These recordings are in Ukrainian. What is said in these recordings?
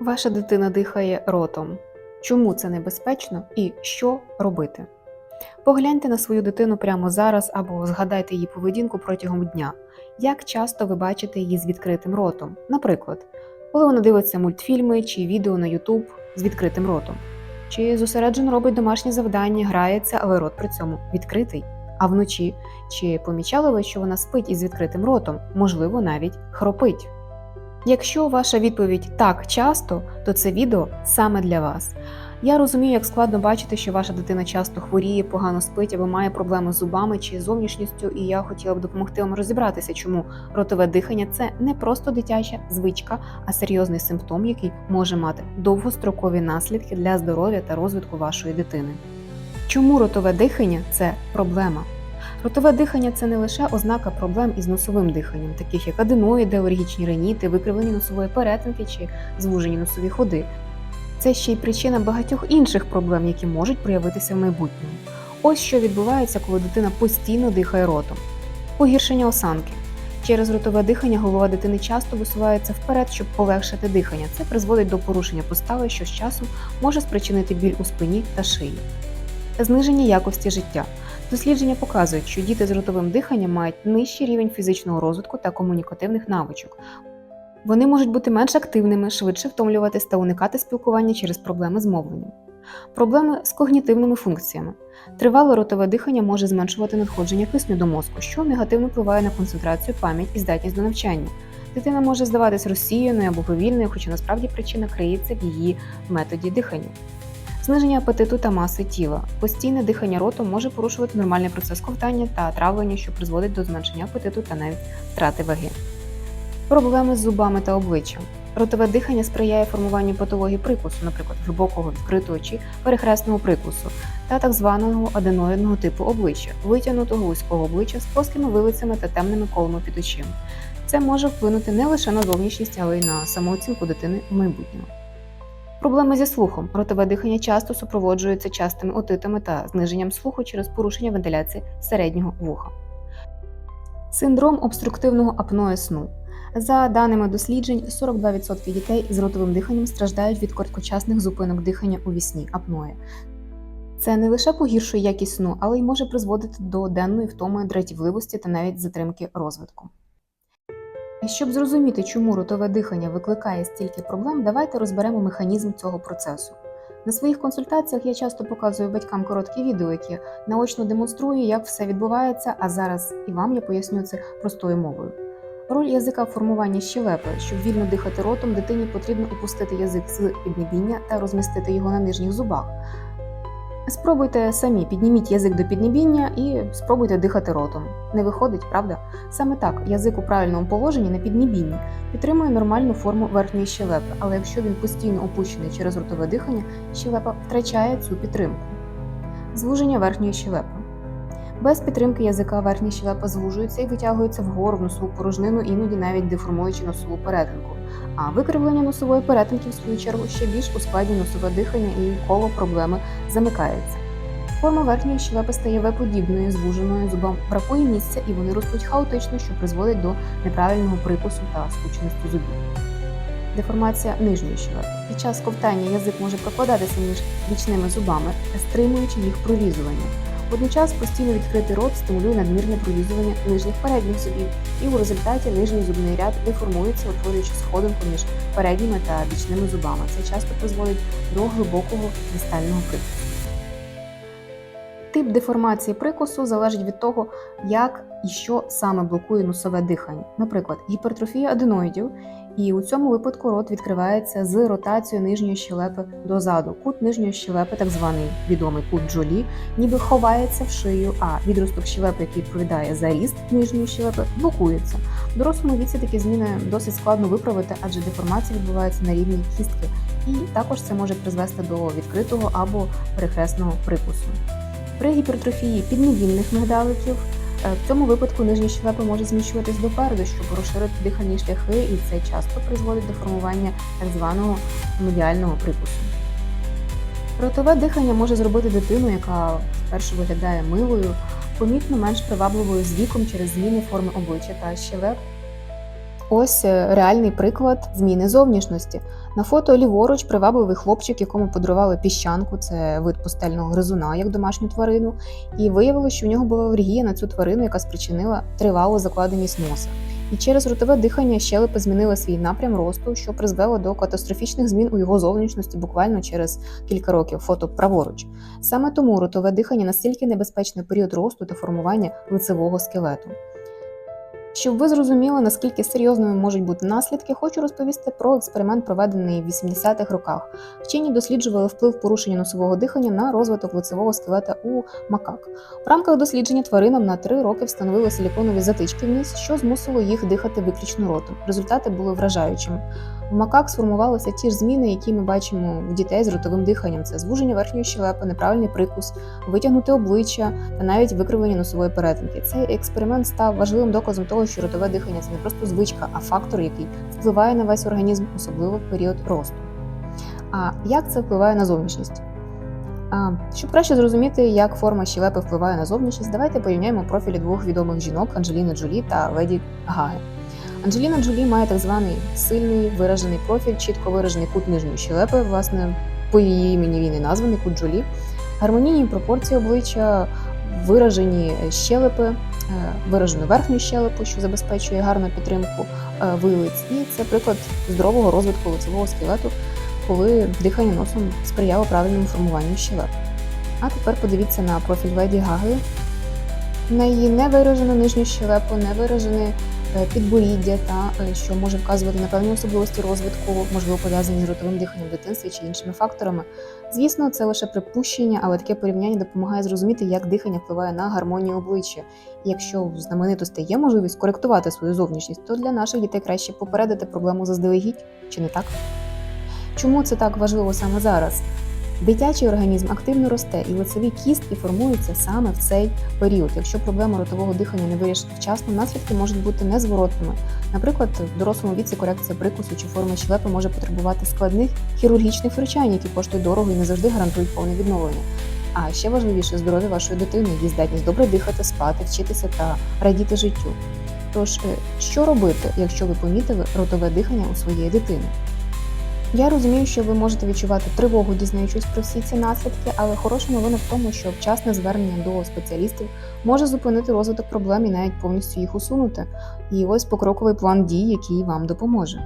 Ваша дитина дихає ротом. Чому це небезпечно і що робити? Погляньте на свою дитину прямо зараз або згадайте її поведінку протягом дня. Як часто ви бачите її з відкритим ротом? Наприклад, коли вона дивиться мультфільми чи відео на YouTube з відкритим ротом, чи зосереджено робить домашні завдання, грається, але рот при цьому відкритий. А вночі чи помічали ви, що вона спить із відкритим ротом, можливо, навіть хропить? Якщо ваша відповідь так часто, то це відео саме для вас. Я розумію, як складно бачити, що ваша дитина часто хворіє, погано спить або має проблеми з зубами чи зовнішністю, і я хотіла б допомогти вам розібратися, чому ротове дихання це не просто дитяча звичка, а серйозний симптом, який може мати довгострокові наслідки для здоров'я та розвитку вашої дитини. Чому ротове дихання це проблема? Ротове дихання це не лише ознака проблем із носовим диханням, таких як аденоїди, алергічні реніти, викривлені носової перетинки чи звужені носові ходи. Це ще й причина багатьох інших проблем, які можуть проявитися в майбутньому. Ось що відбувається, коли дитина постійно дихає ротом. Погіршення осанки. Через ротове дихання голова дитини часто висувається вперед, щоб полегшити дихання. Це призводить до порушення постави, що з часом може спричинити біль у спині та шиї. Зниження якості життя. Дослідження показують, що діти з ротовим диханням мають нижчий рівень фізичного розвитку та комунікативних навичок. Вони можуть бути менш активними, швидше втомлюватись та уникати спілкування через проблеми з мовленням. Проблеми з когнітивними функціями. Тривале ротове дихання може зменшувати надходження кисню до мозку, що негативно впливає на концентрацію, пам'ять і здатність до навчання. Дитина може здаватись розсіяною або повільною, хоча насправді причина криється в її методі дихання. Зниження апетиту та маси тіла. Постійне дихання ротом може порушувати нормальний процес ковтання та травлення, що призводить до зменшення апетиту та навіть втрати ваги. Проблеми з зубами та обличчям. Ротове дихання сприяє формуванню патології прикусу, наприклад, глибокого відкритого чи перехресного прикусу, та так званого аденоїдного типу обличчя, витягнутого вузького обличчя з плоскими вилицями та темними колами під очима. Це може вплинути не лише на зовнішність, але й на самооцінку дитини в майбутньому. Проблеми зі слухом. Ротове дихання часто супроводжується частими отитами та зниженням слуху через порушення вентиляції середнього вуха. Синдром обструктивного апноe сну. За даними досліджень, 42% дітей з ротовим диханням страждають від короткочасних зупинок дихання у вісні апноe. Це не лише погіршує якість сну, але й може призводити до денної втоми, дратівливості та навіть затримки розвитку. Щоб зрозуміти, чому ротове дихання викликає стільки проблем, давайте розберемо механізм цього процесу. На своїх консультаціях я часто показую батькам короткі відео, які наочно демонструю, як все відбувається, а зараз і вам я поясню це простою мовою. Роль язика в формуванні щелепи. Щоб вільно дихати ротом, дитині потрібно опустити язик з піднебіння та розмістити його на нижніх зубах. Спробуйте самі, підніміть язик до піднебіння і спробуйте дихати ротом. Не виходить, правда? Саме так, язик у правильному положенні на піднебінні підтримує нормальну форму верхньої щелепи, але якщо він постійно опущений через ротове дихання, щелепа втрачає цю підтримку. Звуження верхньої щелепи. Без підтримки язика верхня щелепа звужується і витягується вгору в носову порожнину, іноді навіть деформуючи носову перетинку. А викривлення носової перетинки, в свою чергу, ще більш ускладнює носове дихання і коло проблеми замикається. Форма верхньої щелепи стає В-подібною, звуженою, зубам бракує місця і вони ростуть хаотично, що призводить до неправильного прикусу та скученості зубів. Деформація нижньої щелепи. Під час ковтання язик може прокладатися між бічними зубами, стримуючи їх прорізування. Водночас постійно відкритий рот стимулює надмірне пролізування нижніх передніх зубів, і у результаті нижній зубний ряд деформується, утворюючи сходинку між передніми та бічними зубами. Це часто призводить до глибокого дистального прикусу. Тип деформації прикусу залежить від того, як і що саме блокує носове дихання. Наприклад, гіпертрофія аденоїдів, і у цьому випадку рот відкривається з ротацією нижньої щелепи дозаду. Кут нижньої щелепи, так званий відомий кут Джолі, ніби ховається в шию, а відросток щелепи, який відповідає за ріст нижньої щелепи, блокується. В дорослому віці такі зміни досить складно виправити, адже деформація відбувається на рівні кістки, і також це може призвести до відкритого або перехресного прикусу. При гіпертрофії підневільних мигдаликів е, в цьому випадку нижні щелепи можуть зміщуватись допереду, щоб розширити дихальні шляхи, і це часто призводить до формування так званого медіального прикусу. Ротове дихання може зробити дитину, яка спершу виглядає милою, помітно менш привабливою з віком через зміни форми обличчя та щелеп. Ось е, реальний приклад зміни зовнішності. На фото ліворуч привабливий хлопчик, якому подарували піщанку, це вид пустельного гризуна, як домашню тварину, і виявилося, що в нього була алергія на цю тварину, яка спричинила тривалу закладеність носа. І через ротове дихання щелепи змінили свій напрям росту, що призвело до катастрофічних змін у його зовнішності буквально через кілька років. Фото праворуч. Саме тому ротове дихання настільки небезпечний період росту та формування лицевого скелету. Щоб ви зрозуміли, наскільки серйозними можуть бути наслідки, хочу розповісти про експеримент, проведений в 80-х роках. Вчені досліджували вплив порушення носового дихання на розвиток лицевого скелета у макак. В рамках дослідження тваринам на три роки встановили силіконові затички в ніс, що змусило їх дихати виключно ротом. Результати були вражаючими. У макак сформувалися ті ж зміни, які ми бачимо в дітей з ротовим диханням: це звуження верхньої щелепи, неправильний прикус, витягнуте обличчя та навіть викривлення носової перетинки. Цей експеримент став важливим доказом того, що ротове дихання це не просто звичка, а фактор, який впливає на весь організм, особливо в період росту. А як це впливає на зовнішність? А, щоб краще зрозуміти, як форма щелепи впливає на зовнішність, давайте порівняємо профілі двох відомих жінок Анджеліни Джолі та Леді Гаги. Анджеліна Джолі має так званий сильний виражений профіль, чітко виражений кут нижньої щелепи, власне, по її імені він і названий кут Джолі. Гармонійні пропорції обличчя, виражені щелепи, е, виражену верхню щелепу, що забезпечує гарну підтримку е, вилиць. І це приклад здорового розвитку лицевого скелету, коли дихання носом сприяло правильному формуванню щелеп. А тепер подивіться на профіль Леді Гаги. На її невиражену нижню щелепу, невиражене е, підборіддя, та е, що може вказувати на певні особливості розвитку, можливо пов'язані з ротовим диханням в дитинстві чи іншими факторами. Звісно, це лише припущення, але таке порівняння допомагає зрозуміти, як дихання впливає на гармонію обличчя. І якщо в знаменитостей є можливість коректувати свою зовнішність, то для наших дітей краще попередити проблему заздалегідь, чи не так? Чому це так важливо саме зараз? Дитячий організм активно росте, і лицеві кістки формуються саме в цей період. Якщо проблему ротового дихання не вирішити вчасно, наслідки можуть бути незворотними. Наприклад, в дорослому віці корекція прикусу чи форми щелепи може потребувати складних хірургічних втручань, які коштують дорого і не завжди гарантують повне відновлення. А ще важливіше здоров'я вашої дитини, її здатність добре дихати, спати, вчитися та радіти життю. Тож, е, що робити, якщо ви помітили ротове дихання у своєї дитини? Я розумію, що ви можете відчувати тривогу, дізнаючись про всі ці наслідки, але хороша новина в тому, що вчасне звернення до спеціалістів може зупинити розвиток проблем і навіть повністю їх усунути. І ось покроковий план дій, який вам допоможе.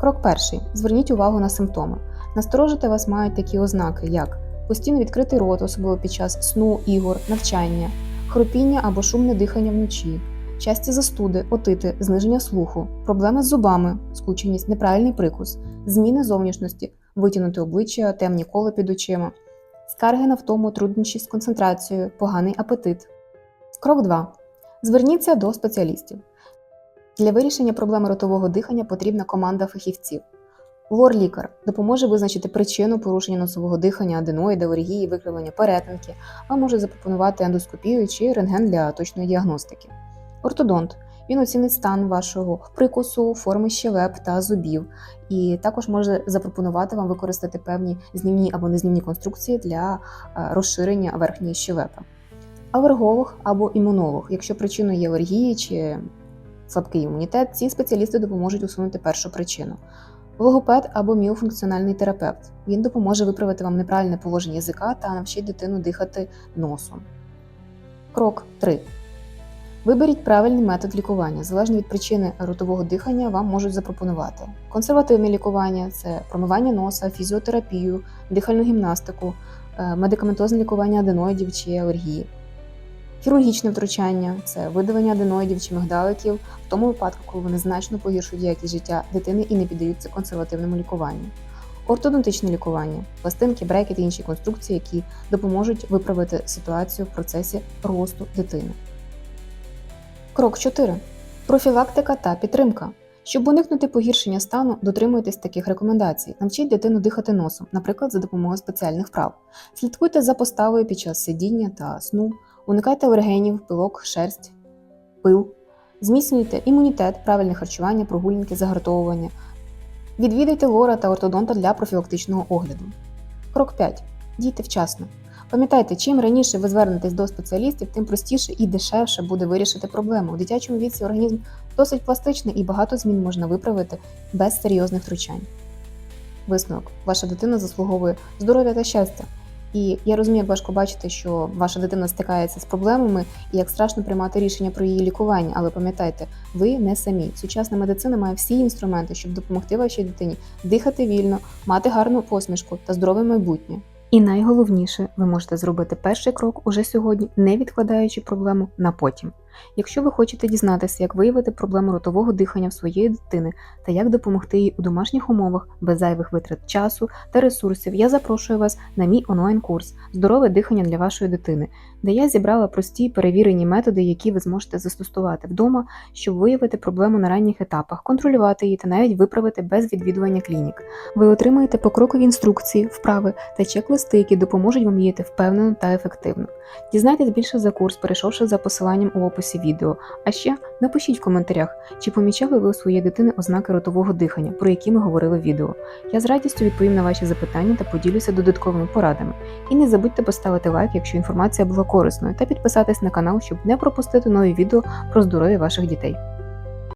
Крок перший: зверніть увагу на симптоми. Насторожити вас мають такі ознаки, як постійно відкритий рот, особливо під час сну, ігор, навчання, хропіння або шумне дихання вночі, часті застуди, отити, зниження слуху, проблеми з зубами, скученість, неправильний прикус, зміни зовнішності, витягнути обличчя, темні кола під очима, скарги на втому, труднощі з концентрацією, поганий апетит. Крок 2. Зверніться до спеціалістів. Для вирішення проблеми ротового дихання потрібна команда фахівців. Лор-лікар допоможе визначити причину порушення носового дихання, аденоїда, алергії, викривлення перетинки, а може запропонувати ендоскопію чи рентген для точної діагностики. Ортодонт він оцінить стан вашого прикусу, форми щелеп та зубів, і також може запропонувати вам використати певні знімні або незнімні конструкції для е, розширення верхньої щелепи. Алерголог або імунолог, якщо причиною є алергії чи слабкий імунітет, ці спеціалісти допоможуть усунути першу причину. Логопед або міофункціональний терапевт. Він допоможе виправити вам неправильне положення язика та навчить дитину дихати носом. Крок 3. Виберіть правильний метод лікування. Залежно від причини ротового дихання, вам можуть запропонувати консервативне лікування це промивання носа, фізіотерапію, дихальну гімнастику, е, медикаментозне лікування аденоїдів чи алергії. Хірургічне втручання це видалення аденоїдів чи мигдаликів в тому випадку, коли вони значно погіршують якість життя дитини і не піддаються консервативному лікуванню. Ортодонтичне лікування, пластинки, брекети інші конструкції, які допоможуть виправити ситуацію в процесі росту дитини. Крок 4. Профілактика та підтримка. Щоб уникнути погіршення стану, дотримуйтесь таких рекомендацій. Навчіть дитину дихати носом, наприклад, за допомогою спеціальних вправ. Слідкуйте за поставою під час сидіння та сну, уникайте алергенів, пилок, шерсть, пил, зміцнюйте імунітет, правильне харчування, прогулянки, загартовування. Відвідайте лора та ортодонта для профілактичного огляду. Крок 5. Дійте вчасно. Пам'ятайте, чим раніше ви звернетесь до спеціалістів, тим простіше і дешевше буде вирішити проблему. У дитячому віці організм досить пластичний і багато змін можна виправити без серйозних втручань. Висновок: ваша дитина заслуговує здоров'я та щастя. І я розумію, важко бачити, що ваша дитина стикається з проблемами і як страшно приймати рішення про її лікування. Але пам'ятайте, ви не самі. Сучасна медицина має всі інструменти, щоб допомогти вашій дитині дихати вільно, мати гарну посмішку та здорове майбутнє. І найголовніше, ви можете зробити перший крок уже сьогодні, не відкладаючи проблему на потім. Якщо ви хочете дізнатися, як виявити проблему ротового дихання в своєї дитини та як допомогти їй у домашніх умовах без зайвих витрат часу та ресурсів, я запрошую вас на мій онлайн-курс Здорове дихання для вашої дитини, де я зібрала прості перевірені методи, які ви зможете застосувати вдома, щоб виявити проблему на ранніх етапах, контролювати її та навіть виправити без відвідування клінік. Ви отримаєте покрокові інструкції, вправи та чек-листи, які допоможуть вам діяти впевнено та ефективно. Дізнайтесь більше за курс, перейшовши за посиланням у описі відео. А ще напишіть в коментарях, чи помічали ви у своєї дитини ознаки ротового дихання, про які ми говорили в відео. Я з радістю відповім на ваші запитання та поділюся додатковими порадами. І не забудьте поставити лайк, якщо інформація була корисною, та підписатись на канал, щоб не пропустити нові відео про здоров'я ваших дітей.